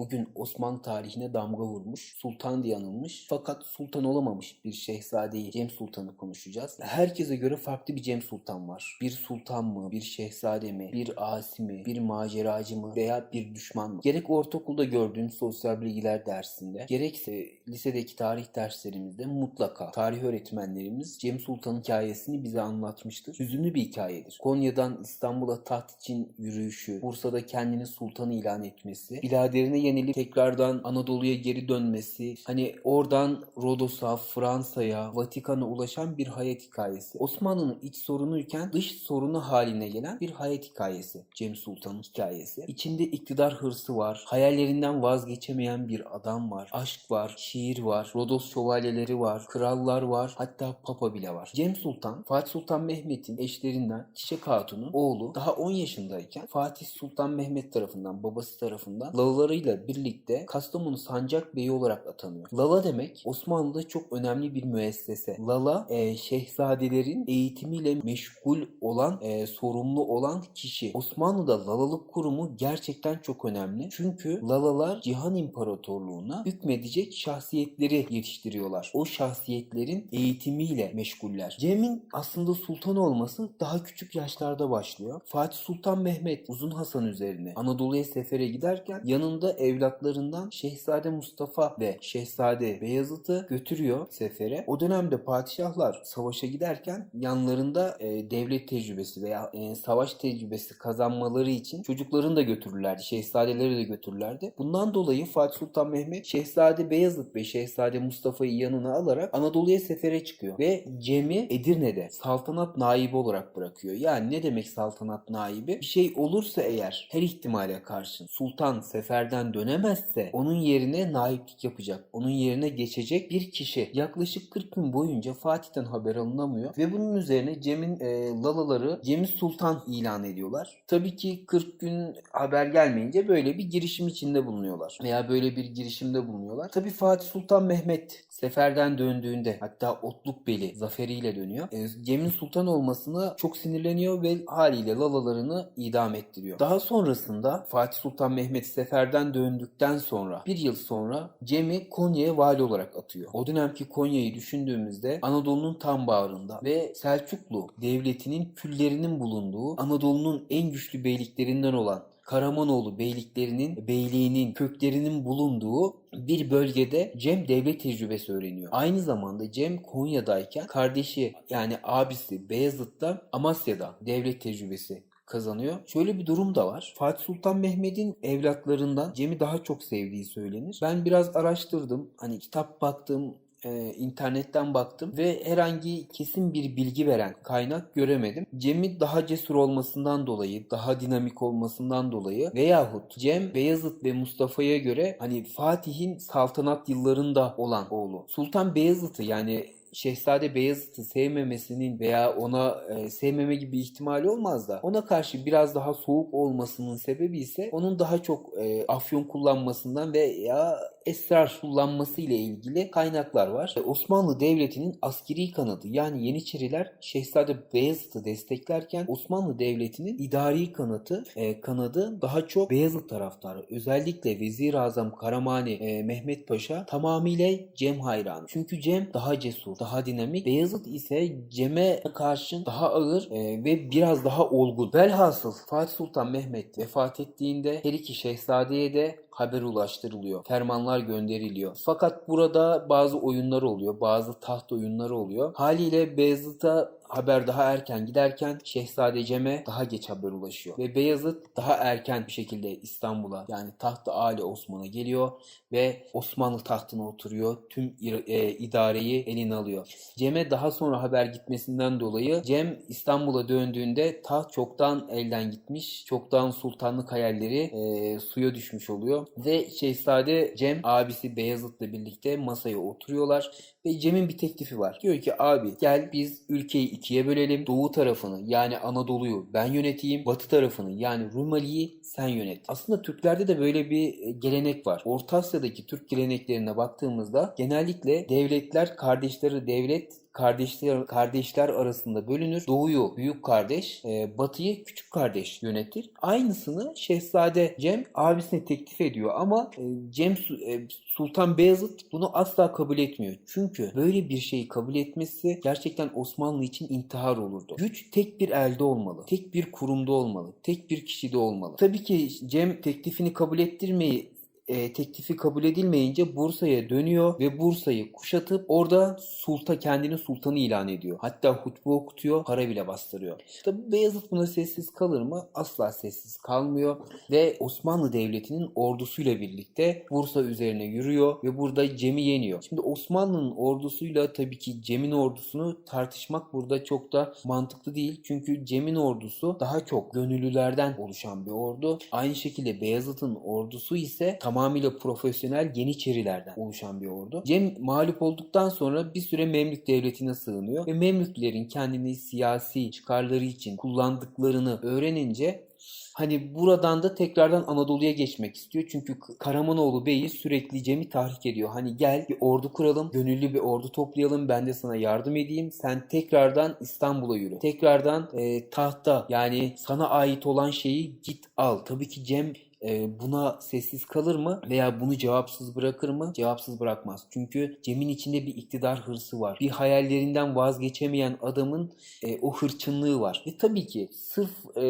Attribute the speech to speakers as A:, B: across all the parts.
A: bugün Osmanlı tarihine damga vurmuş, sultan diye anılmış fakat sultan olamamış bir şehzadeyi Cem Sultan'ı konuşacağız. Herkese göre farklı bir Cem Sultan var. Bir sultan mı, bir şehzade mi, bir asi mi, bir maceracı mı veya bir düşman mı? Gerek ortaokulda gördüğün sosyal bilgiler dersinde, gerekse lisedeki tarih derslerimizde mutlaka tarih öğretmenlerimiz Cem Sultan hikayesini bize anlatmıştır. Hüzünlü bir hikayedir. Konya'dan İstanbul'a taht için yürüyüşü, Bursa'da kendini sultan ilan etmesi, biladerine yenilip tekrardan Anadolu'ya geri dönmesi, hani oradan Rodos'a, Fransa'ya, Vatikan'a ulaşan bir hayat hikayesi. Osmanlı'nın iç sorunuyken dış sorunu haline gelen bir hayat hikayesi. Cem Sultan'ın hikayesi. İçinde iktidar hırsı var, hayallerinden vazgeçemeyen bir adam var, aşk var, şiir var, Rodos şövalyeleri var, krallar var, hatta papa bile var. Cem Sultan, Fatih Sultan Mehmet'in eşlerinden Çiçek Hatun'un oğlu daha 10 yaşındayken Fatih Sultan Mehmet tarafından, babası tarafından Lalalarıyla birlikte Kastamonu Sancak Beyi olarak atanıyor. Lala demek Osmanlı'da çok önemli bir müessese. Lala e, şehzadelerin eğitimiyle meşgul olan, e, sorumlu olan kişi. Osmanlı'da Lalalık kurumu gerçekten çok önemli. Çünkü Lalalar Cihan İmparatorluğu'na hükmedecek şahsiyetleri yetiştiriyorlar. O şahsiyetlerin eğitimiyle meşguller. Cem'in aslında sultan olması daha küçük yaşlarda başlıyor. Fatih Sultan Mehmet Uzun Hasan üzerine Anadolu'ya sefere giderken yanında evlatlarından Şehzade Mustafa ve Şehzade Beyazıt'ı götürüyor sefere. O dönemde padişahlar savaşa giderken yanlarında e, devlet tecrübesi veya e, savaş tecrübesi kazanmaları için çocuklarını da götürürlerdi. Şehzadeleri de götürürlerdi. Bundan dolayı Fatih Sultan Mehmet Şehzade Beyazıt ve Şehzade Mustafa'yı yanına alarak Anadolu'ya sefere çıkıyor ve Cem'i Edirne'de saltanat naibi olarak bırakıyor. Yani ne demek saltanat naibi? Bir şey olursa eğer her ihtimale karşın sultan seferden dönemezse onun yerine naiplik yapacak. Onun yerine geçecek bir kişi. Yaklaşık 40 gün boyunca Fatih'ten haber alınamıyor ve bunun üzerine Cem'in e, lalaları Cem'i sultan ilan ediyorlar. Tabii ki 40 gün haber gelmeyince böyle bir girişim içinde bulunuyorlar. Veya böyle bir girişimde bulunuyorlar. Tabii Fatih Sultan Mehmet seferden döndüğünde hatta Otlukbeli zaferiyle dönüyor. E, Cem'in sultan olmasına çok sinirleniyor ve haliyle lalalarını idam ettiriyor. Daha sonrasında Fatih Sultan Mehmet seferden döndükten sonra bir yıl sonra Cem'i Konya'ya vali olarak atıyor. O dönemki Konya'yı düşündüğümüzde Anadolu'nun tam bağrında ve Selçuklu devletinin küllerinin bulunduğu Anadolu'nun en güçlü beyliklerinden olan Karamanoğlu beyliklerinin, beyliğinin, köklerinin bulunduğu bir bölgede Cem devlet tecrübesi öğreniyor. Aynı zamanda Cem Konya'dayken kardeşi yani abisi Beyazıt'ta Amasya'da devlet tecrübesi kazanıyor. Şöyle bir durum da var. Fatih Sultan Mehmet'in evlatlarından Cem'i daha çok sevdiği söylenir. Ben biraz araştırdım. Hani kitap baktım, e, internetten baktım ve herhangi kesin bir bilgi veren kaynak göremedim. Cem'i daha cesur olmasından dolayı, daha dinamik olmasından dolayı veyahut Cem, Beyazıt ve Mustafa'ya göre hani Fatih'in saltanat yıllarında olan oğlu. Sultan Beyazıt'ı yani Şehzade Beyazıt'ı sevmemesinin veya ona e, sevmeme gibi ihtimali olmaz da ona karşı biraz daha soğuk olmasının sebebi ise onun daha çok e, afyon kullanmasından veya esrar kullanması ile ilgili kaynaklar var. E, Osmanlı Devleti'nin askeri kanadı yani Yeniçeriler Şehzade Beyazıt'ı desteklerken Osmanlı Devleti'nin idari kanadı e, kanadı daha çok Beyazıt taraftarı. Özellikle Vezir Azam Karamani e, Mehmet Paşa tamamıyla Cem hayranı. Çünkü Cem daha cesur, daha dinamik. Beyazıt ise Cem'e karşı daha ağır e, ve biraz daha olgun. Velhasıl Fatih Sultan Mehmet vefat ettiğinde her iki şehzadeye de haber ulaştırılıyor. Fermanlar gönderiliyor. Fakat burada bazı oyunlar oluyor. Bazı taht oyunları oluyor. Haliyle Beyazıt'a haber daha erken giderken Şehzade Cem'e daha geç haber ulaşıyor. Ve Beyazıt daha erken bir şekilde İstanbul'a yani tahtı Ali Osman'a geliyor ve Osmanlı tahtına oturuyor. Tüm e, idareyi eline alıyor. Cem'e daha sonra haber gitmesinden dolayı Cem İstanbul'a döndüğünde taht çoktan elden gitmiş. Çoktan sultanlık hayalleri e, suya düşmüş oluyor. Ve Şehzade Cem abisi Beyazıt'la birlikte masaya oturuyorlar ve Cem'in bir teklifi var. Diyor ki abi gel biz ülkeyi ikiye bölelim. Doğu tarafını yani Anadolu'yu ben yöneteyim. Batı tarafını yani Rumeli'yi sen yönet. Aslında Türklerde de böyle bir gelenek var. Orta Asya'daki Türk geleneklerine baktığımızda genellikle devletler kardeşleri devlet kardeşler kardeşler arasında bölünür. Doğuyu büyük kardeş, e, batıyı küçük kardeş yönetir. Aynısını Şehzade Cem abisine teklif ediyor ama e, Cem e, Sultan Beyazıt bunu asla kabul etmiyor. Çünkü böyle bir şeyi kabul etmesi gerçekten Osmanlı için intihar olurdu. Güç tek bir elde olmalı. Tek bir kurumda olmalı. Tek bir kişide olmalı. Tabii ki Cem teklifini kabul ettirmeyi e, teklifi kabul edilmeyince Bursa'ya dönüyor ve Bursa'yı kuşatıp orada sulta kendini sultanı ilan ediyor. Hatta hutbe okutuyor, para bile bastırıyor. Tabi Beyazıt buna sessiz kalır mı? Asla sessiz kalmıyor ve Osmanlı Devleti'nin ordusuyla birlikte Bursa üzerine yürüyor ve burada Cem'i yeniyor. Şimdi Osmanlı'nın ordusuyla tabii ki Cem'in ordusunu tartışmak burada çok da mantıklı değil. Çünkü Cem'in ordusu daha çok gönüllülerden oluşan bir ordu. Aynı şekilde Beyazıt'ın ordusu ise tamamen tamamıyla profesyonel Yeniçerilerden oluşan bir ordu. Cem mağlup olduktan sonra bir süre Memlük Devleti'ne sığınıyor ve Memlüklerin kendini siyasi çıkarları için kullandıklarını öğrenince Hani buradan da tekrardan Anadolu'ya geçmek istiyor. Çünkü Karamanoğlu Bey'i sürekli Cem'i tahrik ediyor. Hani gel bir ordu kuralım, gönüllü bir ordu toplayalım, ben de sana yardım edeyim. Sen tekrardan İstanbul'a yürü. Tekrardan e, tahta yani sana ait olan şeyi git al. Tabii ki Cem e, buna sessiz kalır mı veya bunu cevapsız bırakır mı? Cevapsız bırakmaz. Çünkü Cem'in içinde bir iktidar hırsı var. Bir hayallerinden vazgeçemeyen adamın e, o hırçınlığı var. Ve tabii ki sırf e,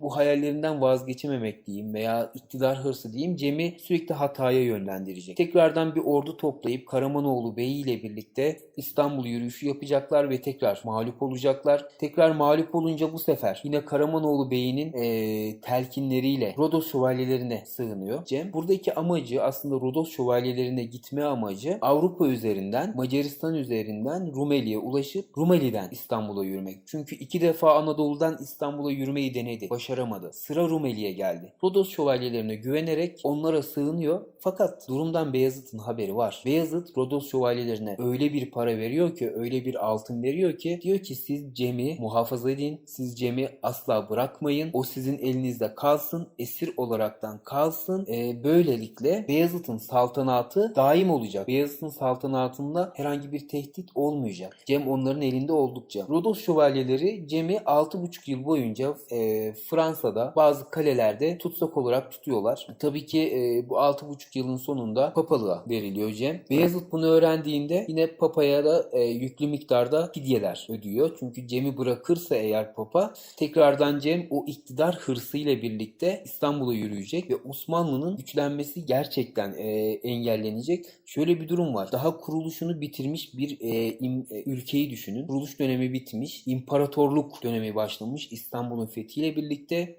A: bu hayallerinden vazgeçememek diyeyim veya iktidar hırsı diyeyim Cem'i sürekli hataya yönlendirecek. Tekrardan bir ordu toplayıp Karamanoğlu Bey ile birlikte İstanbul yürüyüşü yapacaklar ve tekrar mağlup olacaklar. Tekrar mağlup olunca bu sefer yine Karamanoğlu Bey'inin e, telkinleriyle Rodos şövalyeleri şövalyelerine sığınıyor Cem. Buradaki amacı aslında Rodos şövalyelerine gitme amacı Avrupa üzerinden, Macaristan üzerinden Rumeli'ye ulaşıp Rumeli'den İstanbul'a yürümek. Çünkü iki defa Anadolu'dan İstanbul'a yürümeyi denedi. Başaramadı. Sıra Rumeli'ye geldi. Rodos şövalyelerine güvenerek onlara sığınıyor. Fakat durumdan Beyazıt'ın haberi var. Beyazıt Rodos şövalyelerine öyle bir para veriyor ki, öyle bir altın veriyor ki diyor ki siz Cem'i muhafaza edin. Siz Cem'i asla bırakmayın. O sizin elinizde kalsın. Esir olarak olaraktan kalsın. E, böylelikle Beyazıt'ın saltanatı daim olacak. Beyazıt'ın saltanatında herhangi bir tehdit olmayacak. Cem onların elinde oldukça. Rodos şövalyeleri Cem'i 6,5 yıl boyunca e, Fransa'da bazı kalelerde tutsak olarak tutuyorlar. Tabii ki e, bu 6,5 yılın sonunda papalığa veriliyor Cem. Beyazıt bunu öğrendiğinde yine papaya da e, yüklü miktarda fidyeler ödüyor. Çünkü Cem'i bırakırsa eğer papa tekrardan Cem o iktidar hırsıyla birlikte İstanbul'a yürüyecek büyüyecek ve Osmanlı'nın güçlenmesi gerçekten e, engellenecek. Şöyle bir durum var. Daha kuruluşunu bitirmiş bir e, im, e, ülkeyi düşünün. Kuruluş dönemi bitmiş, imparatorluk dönemi başlamış İstanbul'un fethiyle birlikte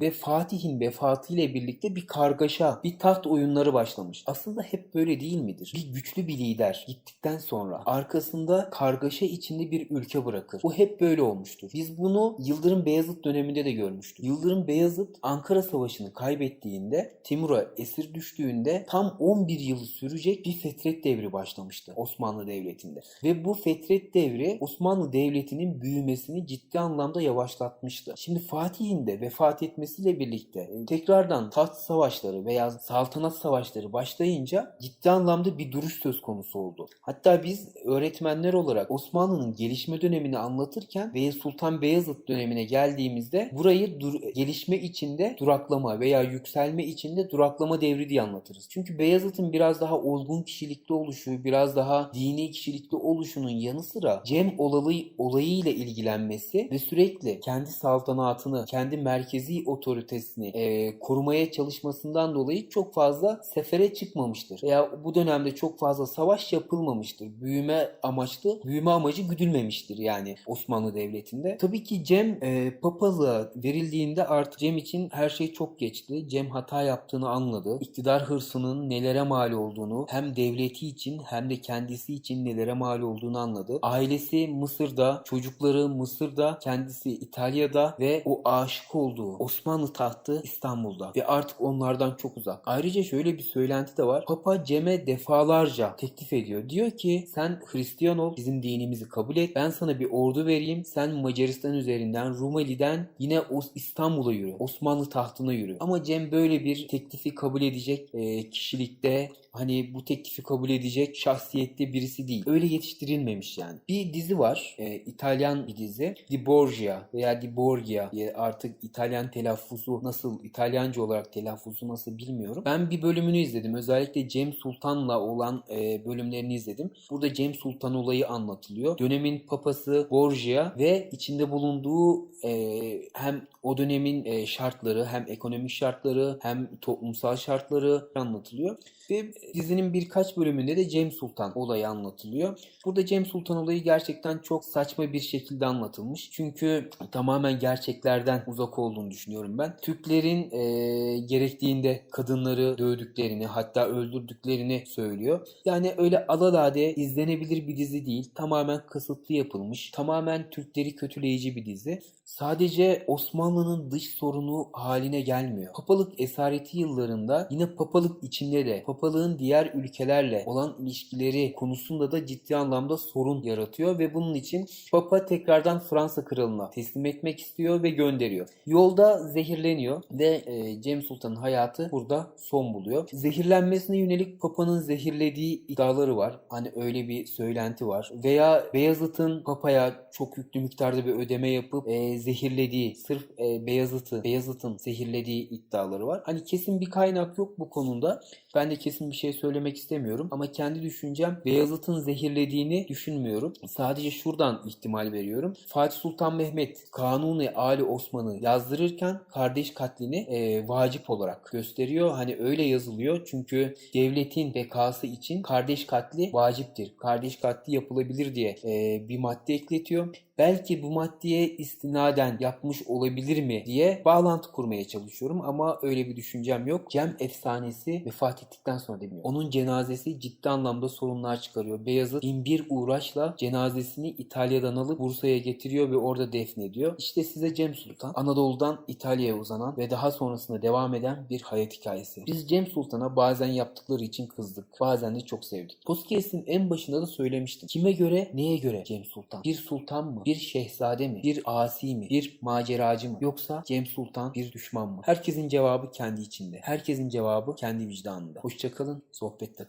A: ve Fatih'in vefatıyla birlikte bir kargaşa, bir taht oyunları başlamış. Aslında hep böyle değil midir? Bir güçlü bir lider gittikten sonra arkasında kargaşa içinde bir ülke bırakır. Bu hep böyle olmuştur. Biz bunu Yıldırım Beyazıt döneminde de görmüştük. Yıldırım Beyazıt Ankara Savaşı'nı kaybettiğinde, Timur'a esir düştüğünde tam 11 yıl sürecek bir fetret devri başlamıştı Osmanlı Devleti'nde. Ve bu fetret devri Osmanlı Devleti'nin büyümesini ciddi anlamda yavaşlatmıştı. Şimdi Fatih'in de vefat etmesi etmesiyle birlikte e, tekrardan taht savaşları veya saltanat savaşları başlayınca ciddi anlamda bir duruş söz konusu oldu. Hatta biz öğretmenler olarak Osmanlı'nın gelişme dönemini anlatırken ve Sultan Beyazıt dönemine geldiğimizde burayı dur gelişme içinde duraklama veya yükselme içinde duraklama devri diye anlatırız. Çünkü Beyazıt'ın biraz daha olgun kişilikli oluşu, biraz daha dini kişilikli oluşunun yanı sıra Cem olayı, olayıyla ilgilenmesi ve sürekli kendi saltanatını, kendi merkezi otoritesini e, korumaya çalışmasından dolayı çok fazla sefere çıkmamıştır. Veya bu dönemde çok fazla savaş yapılmamıştır. Büyüme amaçlı, büyüme amacı güdülmemiştir yani Osmanlı Devleti'nde. Tabii ki Cem e, papalığa verildiğinde artık Cem için her şey çok geçti. Cem hata yaptığını anladı. İktidar hırsının nelere mal olduğunu hem devleti için hem de kendisi için nelere mal olduğunu anladı. Ailesi Mısır'da, çocukları Mısır'da, kendisi İtalya'da ve o aşık olduğu Osmanlı Osmanlı tahtı İstanbul'da ve artık onlardan çok uzak. Ayrıca şöyle bir söylenti de var. Papa Cem'e defalarca teklif ediyor. Diyor ki sen Hristiyan ol, bizim dinimizi kabul et. Ben sana bir ordu vereyim. Sen Macaristan üzerinden, Rumeli'den yine İstanbul'a yürü. Osmanlı tahtına yürü. Ama Cem böyle bir teklifi kabul edecek e, kişilikte hani bu teklifi kabul edecek şahsiyette birisi değil. Öyle yetiştirilmemiş yani. Bir dizi var. e, İtalyan bir dizi. Di Borgia veya Di Borgia diye artık İtalyan telaffuzu nasıl, İtalyanca olarak telaffuzu nasıl bilmiyorum. Ben bir bölümünü izledim. Özellikle Cem Sultan'la olan e, bölümlerini izledim. Burada Cem Sultan olayı anlatılıyor. Dönemin papası Borgia ve içinde bulunduğu e, hem o dönemin e, şartları hem ekonomik şartları hem toplumsal şartları anlatılıyor. Ve dizinin birkaç bölümünde de Cem Sultan olayı anlatılıyor. Burada Cem Sultan olayı gerçekten çok saçma bir şekilde anlatılmış. Çünkü tamamen gerçeklerden uzak olduğunu düşünüyorum ben. Türklerin e, gerektiğinde kadınları dövdüklerini hatta öldürdüklerini söylüyor. Yani öyle alalade izlenebilir bir dizi değil. Tamamen kasıtlı yapılmış. Tamamen Türkleri kötüleyici bir dizi. Sadece Osmanlı'nın dış sorunu haline gelmiyor. Papalık esareti yıllarında yine papalık içinde de papalığın diğer ülkelerle olan ilişkileri konusunda da ciddi anlamda sorun yaratıyor ve bunun için Papa tekrardan Fransa kralına teslim etmek istiyor ve gönderiyor. Yolda zehirleniyor ve e, Cem Sultan'ın hayatı burada son buluyor. Zehirlenmesine yönelik Papa'nın zehirlediği iddiaları var. Hani öyle bir söylenti var. Veya Beyazıt'ın Papa'ya çok yüklü miktarda bir ödeme yapıp e, zehirlediği, sırf e, Beyazıt'ı, Beyazıt'ın zehirlediği iddiaları var. Hani kesin bir kaynak yok bu konuda. Ben de kesin bir şey söylemek istemiyorum ama kendi düşüncem Beyazıt'ın zehirlediğini düşünmüyorum. Sadece şuradan ihtimal veriyorum. Fatih Sultan Mehmet Kanuni Ali Osman'ı yazdırırken kardeş katlini e, vacip olarak gösteriyor. Hani öyle yazılıyor çünkü devletin bekası için kardeş katli vaciptir. Kardeş katli yapılabilir diye e, bir madde ekletiyor. Belki bu maddeye istinaden yapmış olabilir mi diye bağlantı kurmaya çalışıyorum ama öyle bir düşüncem yok. Cem efsanesi vefat ettikten sonra demiyor. Onun cenazesi ciddi anlamda sorunlar çıkarıyor. Beyazıt bin bir uğraşla cenazesini İtalya'dan alıp Bursa'ya getiriyor ve orada defnediyor. İşte size Cem Sultan Anadolu'dan İtalya'ya uzanan ve daha sonrasında devam eden bir hayat hikayesi. Biz Cem Sultan'a bazen yaptıkları için kızdık. Bazen de çok sevdik. Podcast'in en başında da söylemiştim. Kime göre, neye göre Cem Sultan? Bir sultan mı? Bir şehzade mi? Bir asi mi? Bir maceracı mı? Yoksa Cem Sultan bir düşman mı? Herkesin cevabı kendi içinde. Herkesin cevabı kendi vicdanında. Hoşçakalın, sohbette